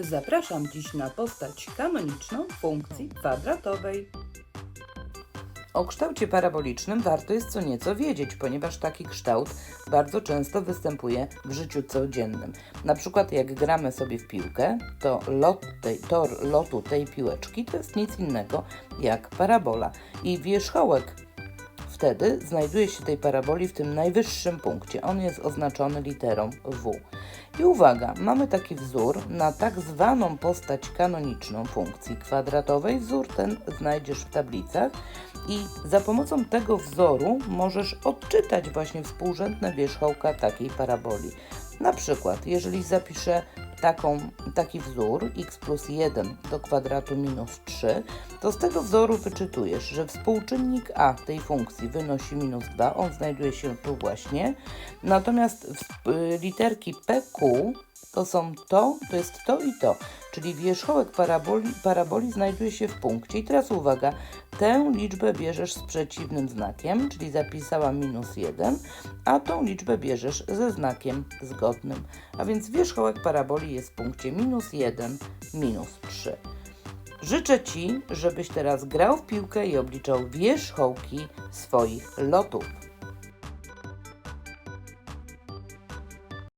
Zapraszam dziś na postać kanoniczną funkcji kwadratowej. O kształcie parabolicznym warto jest co nieco wiedzieć, ponieważ taki kształt bardzo często występuje w życiu codziennym. Na przykład jak gramy sobie w piłkę, to lot tej, tor lotu tej piłeczki to jest nic innego jak parabola i wierzchołek wtedy znajduje się tej paraboli w tym najwyższym punkcie. On jest oznaczony literą W. I uwaga, mamy taki wzór na tak zwaną postać kanoniczną funkcji kwadratowej. Wzór ten znajdziesz w tablicach i za pomocą tego wzoru możesz odczytać właśnie współrzędne wierzchołka takiej paraboli. Na przykład, jeżeli zapiszę taką, taki wzór x plus 1 do kwadratu minus 3, to z tego wzoru wyczytujesz, że współczynnik a tej funkcji wynosi minus 2, on znajduje się tu właśnie, natomiast w- y, literki PQ to są to, to jest to i to, czyli wierzchołek paraboli, paraboli znajduje się w punkcie. I teraz uwaga, tę liczbę bierzesz z przeciwnym znakiem, czyli zapisałam minus 1, a tą liczbę bierzesz ze znakiem zgodnym. A więc wierzchołek paraboli jest w punkcie minus 1, minus 3. Życzę Ci, żebyś teraz grał w piłkę i obliczał wierzchołki swoich lotów.